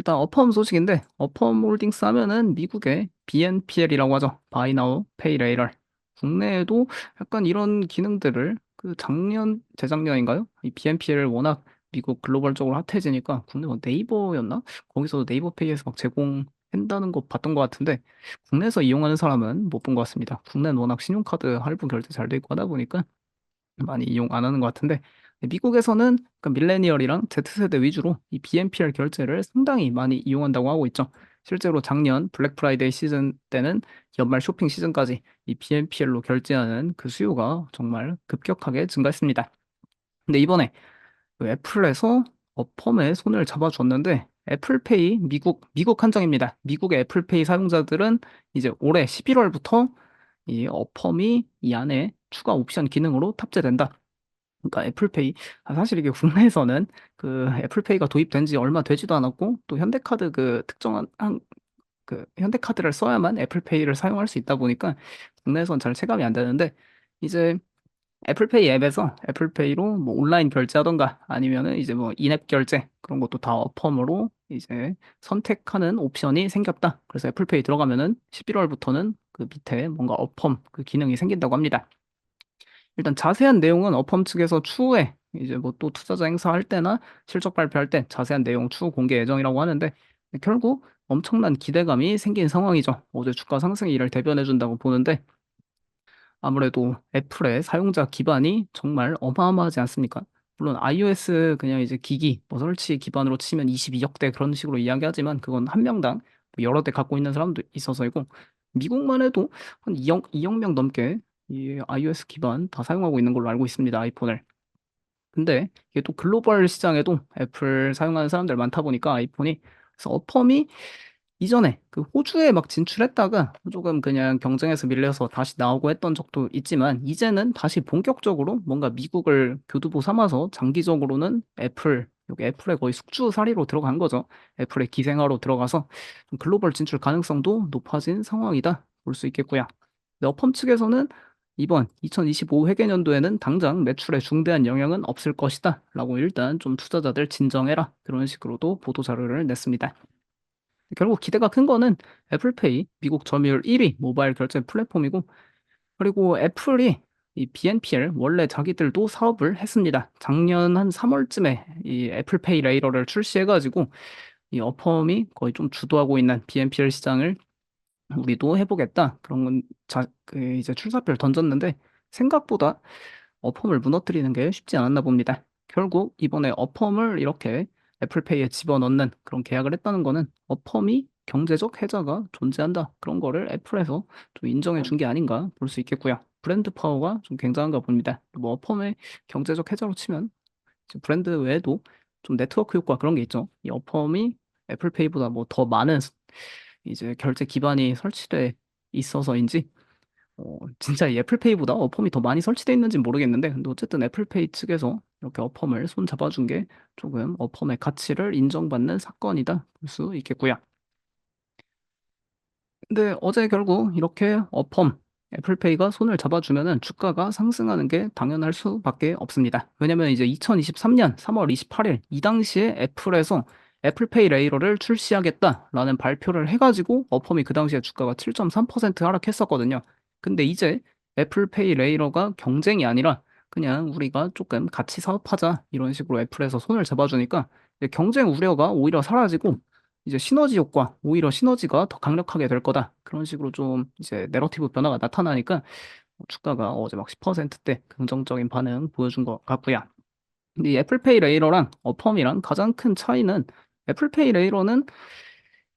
일단 어펌 소식인데 어펌 홀딩스 하면은 미국의 BNPL이라고 하죠. Pay Later. 국내에도 약간 이런 기능들을 그 작년, 재작년인가요? 이 BNPL 워낙 미국 글로벌적으로 핫해지니까 국내 뭐 네이버였나? 거기서 네이버 페이에서 막 제공한다는 거 봤던 것 같은데 국내에서 이용하는 사람은 못 본 것 같습니다. 국내는 워낙 신용카드 할부 결제 잘 돼 있고 하다 보니까 많이 이용 안 하는 것 같은데 미국에서는 그 밀레니얼이랑 Z세대 위주로 이 BNPL 결제를 상당히 많이 이용한다고 하고 있죠. 실제로 작년 블랙 프라이데이 시즌 때는 연말 쇼핑 시즌까지 이 BNPL로 결제하는 그 수요가 정말 급격하게 증가했습니다. 근데 이번에 그 애플에서 어펌에 손을 잡아줬는데 애플페이 미국 미국 한정입니다. 미국의 애플페이 사용자들은 이제 올해 11월부터 이 어펌이 이 안에 추가 옵션 기능으로 탑재된다. 그러니까 애플페이 아 사실 이게 국내에서는 그 애플페이가 도입된 지 얼마 되지도 않았고 또 현대카드 그 특정한 한 그 현대카드를 써야만 애플페이를 사용할 수 있다 보니까 국내에선 잘 체감이 안 되는데 이제 애플페이 앱에서 애플페이로 뭐 온라인 결제하던가 아니면은 이제 뭐 인앱 결제 그런 것도 다 어펌으로 이제 선택하는 옵션이 생겼다. 그래서 애플페이 들어가면은 11월부터는 그 밑에 뭔가 어펌 그 기능이 생긴다고 합니다. 일단 자세한 내용은 어펌 측에서 추후에 이제 뭐 또 투자자 행사할 때나 실적 발표할 때 자세한 내용 추후 공개 예정이라고 하는데 결국 엄청난 기대감이 생긴 상황이죠. 어제 주가 상승이 이를 대변해 준다고 보는데 아무래도 애플의 사용자 기반이 정말 어마어마하지 않습니까? 물론 iOS 그냥 이제 기기 뭐 설치 기반으로 치면 22억 대 그런 식으로 이야기하지만 그건 한 명당 뭐 여러 대 갖고 있는 사람도 있어서이고 미국만 해도 한 2억 2억 명 넘게 이 iOS 기반 다 사용하고 있는 걸로 알고 있습니다. 아이폰을. 근데 이게 또 글로벌 시장에도 애플 사용하는 사람들 많다 보니까 아이폰이 그래서 어펌이 이전에 그 호주에 막 진출했다가 조금 그냥 경쟁에서 밀려서 다시 나오고 했던 적도 있지만 이제는 다시 본격적으로 뭔가 미국을 교두보 삼아서 장기적으로는 애플 여기 애플의 거의 숙주사리로 들어간 거죠. 애플의 기생아로 들어가서 좀 글로벌 진출 가능성도 높아진 상황이다 볼 수 있겠고요. 근데 어펌 측에서는 이번 2025 회계년도에는 당장 매출에 중대한 영향은 없을 것이다 라고 일단 좀 투자자들 진정해라 그런 식으로도 보도 자료를 냈습니다. 결국 기대가 큰 거는 애플페이 미국 점유율 1위 모바일 결제 플랫폼이고 그리고 애플이 이 BNPL 원래 자기들도 사업을 했습니다. 작년 한 3월쯤에 이 애플페이 레이러를 출시해 가지고 이 어펌이 거의 좀 주도하고 있는 BNPL 시장을 우리도 해 보겠다. 그런 건 자 그 이제 출사표를 던졌는데 생각보다 어펌을 무너뜨리는 게 쉽지 않았나 봅니다. 결국 이번에 어펌을 이렇게 애플페이에 집어넣는 그런 계약을 했다는 거는 어펌이 경제적 해자가 존재한다. 그런 거를 애플에서 좀 인정해 준 게 아닌가 볼 수 있겠고요. 브랜드 파워가 좀 굉장한가 봅니다. 뭐 어펌의 경제적 해자로 치면 브랜드 외에도 좀 네트워크 효과 그런 게 있죠. 이 어펌이 애플페이보다 뭐 더 많은 이제 결제 기반이 설치돼 있어서인지 어 진짜 이 애플페이보다 어펌이 더 많이 설치돼 있는지는 모르겠는데 근데 어쨌든 애플페이 측에서 이렇게 어펌을 손 잡아준 게 조금 어펌의 가치를 인정받는 사건이다 볼 수 있겠고요. 근데 어제 결국 이렇게 어펌 애플페이가 손을 잡아주면은 주가가 상승하는 게 당연할 수밖에 없습니다. 왜냐면 이제 2023년 3월 28일 이 당시에 애플에서 애플페이 레이러를 출시하겠다라는 발표를 해가지고 어펌이 그 당시에 주가가 7.3% 하락했었거든요. 근데 이제 애플페이 레이러가 경쟁이 아니라 그냥 우리가 조금 같이 사업하자 이런 식으로 애플에서 손을 잡아주니까 경쟁 우려가 오히려 사라지고 이제 시너지 효과, 오히려 시너지가 더 강력하게 될 거다. 그런 식으로 좀 이제 내러티브 변화가 나타나니까 주가가 어제 막 10%대 긍정적인 반응 보여준 것 같고요. 근데 이 애플페이 레이러랑 어펌이랑 가장 큰 차이는 애플페이 레이러는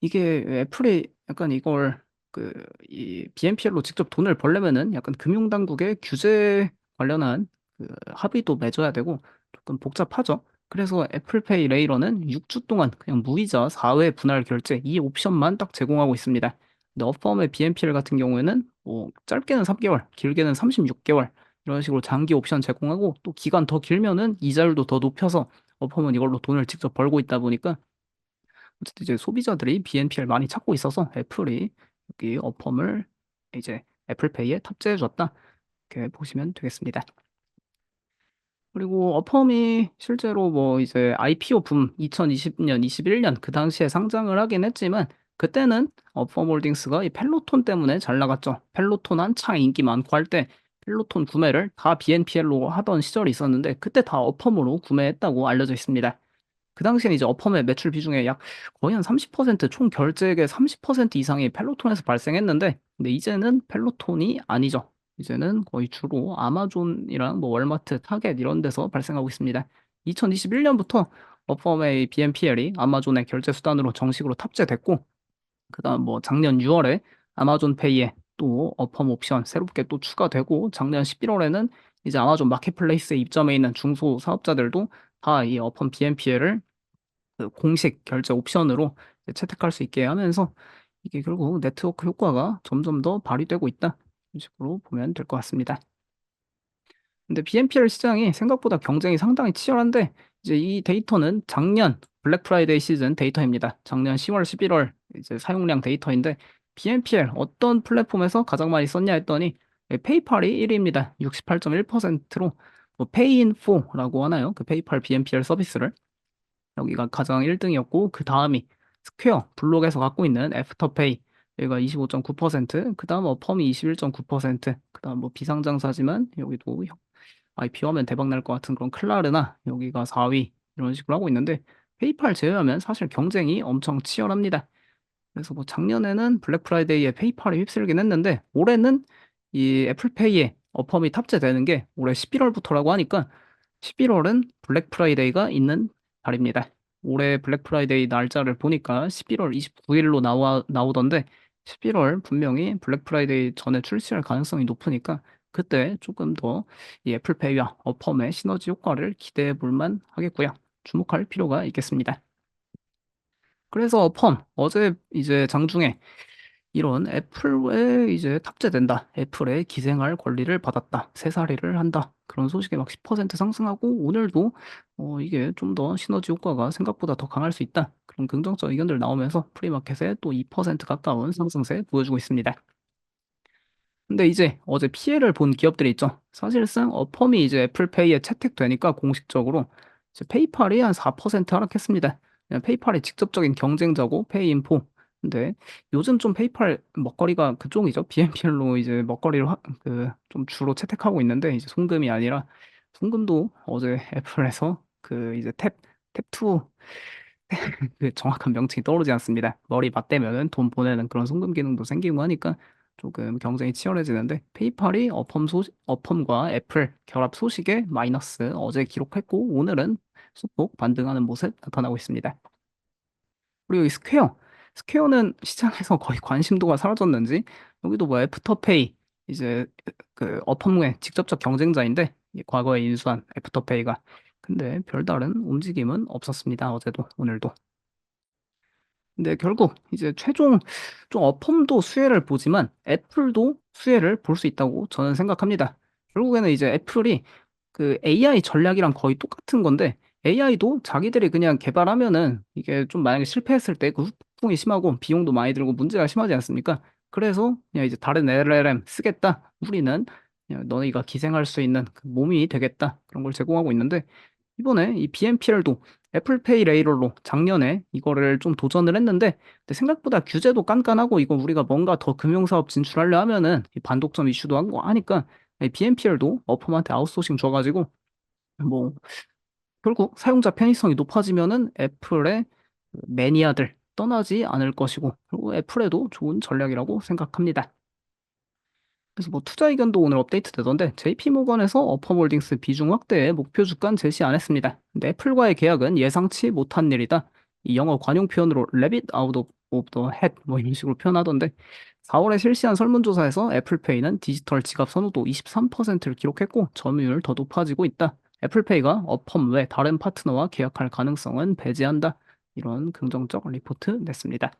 이게 애플이 약간 이걸 그 이 BNPL로 직접 돈을 벌려면은 약간 금융당국의 규제 관련한 그 합의도 맺어야 되고 조금 복잡하죠. 그래서 애플페이 레이러는 6주 동안 그냥 무이자 4회 분할 결제 이 옵션만 딱 제공하고 있습니다. 근데 어펌의 BNPL 같은 경우에는 뭐 짧게는 3개월, 길게는 36개월 이런 식으로 장기 옵션 제공하고 또 기간 더 길면은 이자율도 더 높여서 어펌은 이걸로 돈을 직접 벌고 있다 보니까 어쨌든 이제 소비자들이 BNPL 많이 찾고 있어서 애플이 여기 어펌을 이제 애플페이에 탑재해 줬다. 이렇게 보시면 되겠습니다. 그리고 어펌이 실제로 뭐 이제 IPO 붐 2020년, 21년 그 당시에 상장을 하긴 했지만 그때는 어펌홀딩스가 이 펠로톤 때문에 잘 나갔죠. 펠로톤 한창 인기 많고 할 때 펠로톤 구매를 다 BNPL로 하던 시절이 있었는데 그때 다 어펌으로 구매했다고 알려져 있습니다. 그 당시에는 이제 어펌의 매출 비중의 약 거의 한 30%총 결제액의 30% 이상이 펠로톤에서 발생했는데 근데 이제는 펠로톤이 아니죠. 이제는 거의 주로 아마존이랑 뭐 월마트, 타겟 이런 데서 발생하고 있습니다. 2021년부터 어펌의 BNPL이 아마존의 결제 수단으로 정식으로 탑재됐고 그다음 뭐 작년 6월에 아마존 페이에 또 어펌 옵션 새롭게 또 추가되고 작년 11월에는 이제 아마존 마켓플레이스에 입점해 있는 중소 사업자들도 다 이 어펌 BNPL을 그 공식 결제 옵션으로 채택할 수 있게 하면서 이게 결국 네트워크 효과가 점점 더 발휘되고 있다. 이런 식으로 보면 될 것 같습니다. 근데 BNPL 시장이 생각보다 경쟁이 상당히 치열한데 이제 이 데이터는 작년 블랙 프라이데이 시즌 데이터입니다. 작년 10월, 11월 이제 사용량 데이터인데 BNPL 어떤 플랫폼에서 가장 많이 썼냐 했더니 예, 페이팔이 1위입니다. 68.1%로 뭐 페이인포라고 하나요? 그 페이팔 BNPL 서비스를 여기가 가장 1등이었고 그 다음이 스퀘어 블록에서 갖고 있는 애프터페이 여기가 25.9%, 그 다음 어펌이 21.9%, 그 다음 뭐 비상장사지만 여기도 IPO 하면 대박 날 것 같은 그런 클라르나 여기가 4위 이런 식으로 하고 있는데 페이팔 제외하면 사실 경쟁이 엄청 치열합니다. 그래서 뭐 작년에는 블랙 프라이데이에 페이팔이 휩쓸긴 했는데 올해는 이 애플페이에 어펌이 탑재되는 게 올해 11월부터라고 하니까 11월은 블랙 프라이데이가 있는 달입니다. 올해 블랙 프라이데이 날짜를 보니까 11월 29일로 나와 나오던데 11월 분명히 블랙 프라이데이 전에 출시할 가능성이 높으니까 그때 조금 더 이 애플페이와 어펌의 시너지 효과를 기대해 볼만 하겠고요. 주목할 필요가 있겠습니다. 그래서 어펌 어제 이제 장중에 이런 애플에 이제 탑재된다. 애플에 기생할 권리를 받았다. 새살이를 한다. 그런 소식에 막 10% 상승하고 오늘도 어 이게 좀 더 시너지 효과가 생각보다 더 강할 수 있다. 그런 긍정적 의견들 나오면서 프리마켓에 또 2% 가까운 상승세 보여주고 있습니다. 근데 이제 어제 피해를 본 기업들이 있죠. 사실상 어펌이 이제 애플페이에 채택되니까 공식적으로 페이팔이 한 4% 하락했습니다. 그냥 페이팔의 직접적인 경쟁자고 페이인포. 근데 요즘 좀 페이팔 먹거리가 그쪽이죠. BNPL로 이제 먹거리를 그좀 주로 채택하고 있는데 이제 송금이 아니라 송금도 어제 애플에서 그 이제 탭 탭2 그 정확한 명칭이 떠오르지 않습니다. 머리 맞대면은 돈 보내는 그런 송금 기능도 생기고 하니까 조금 경쟁이 치열해지는데 페이팔이 어펌 소 어펌과 애플 결합 소식에 마이너스 어제 기록했고 오늘은 소폭 반등하는 모습 나타나고 있습니다. 그리고 이 스퀘어 스퀘어는 시장에서 거의 관심도가 사라졌는지 여기도 뭐 애프터페이 이제 그 어펌의 직접적 경쟁자인데 과거에 인수한 애프터페이가 근데 별다른 움직임은 없었습니다. 어제도 오늘도. 근데 결국 이제 최종 좀 어펌도 수혜를 보지만 애플도 수혜를 볼 수 있다고 저는 생각합니다. 결국에는 이제 애플이 그 AI 전략이랑 거의 똑같은 건데 AI도 자기들이 그냥 개발하면은 이게 좀 만약에 실패했을 때 그 후폭풍이 심하고 비용도 많이 들고 문제가 심하지 않습니까? 그래서 그냥 이제 다른 LLM 쓰겠다. 우리는 너희가 기생할 수 있는 그 몸이 되겠다. 그런 걸 제공하고 있는데 이번에 이 BNPL도 애플페이 레이럴로 작년에 이거를 좀 도전을 했는데 생각보다 규제도 깐깐하고 이거 우리가 뭔가 더 금융사업 진출하려 하면은 이 반독점 이슈도 하고 하니까 BNPL도 어펌한테 아웃소싱 줘가지고 뭐 결국 사용자 편의성이 높아지면은 애플의 그 매니아들 떠나지 않을 것이고 그리고 애플에도 좋은 전략이라고 생각합니다. 그래서 뭐 투자 의견도 오늘 업데이트 되던데 JP모건에서 어퍼몰딩스 비중 확대에 목표 주가는 제시 안 했습니다. 근데 애플과의 계약은 예상치 못한 일이다. 이 영어 관용 표현으로 rabbit out of the hat 뭐 이런 식으로 표현하던데 4월에 실시한 설문조사에서 애플페이는 디지털 지갑 선호도 23%를 기록했고 점유율 더 높아지고 있다. 애플페이가 어펌 외 다른 파트너와 계약할 가능성은 배제한다. 이런 긍정적 리포트 냈습니다.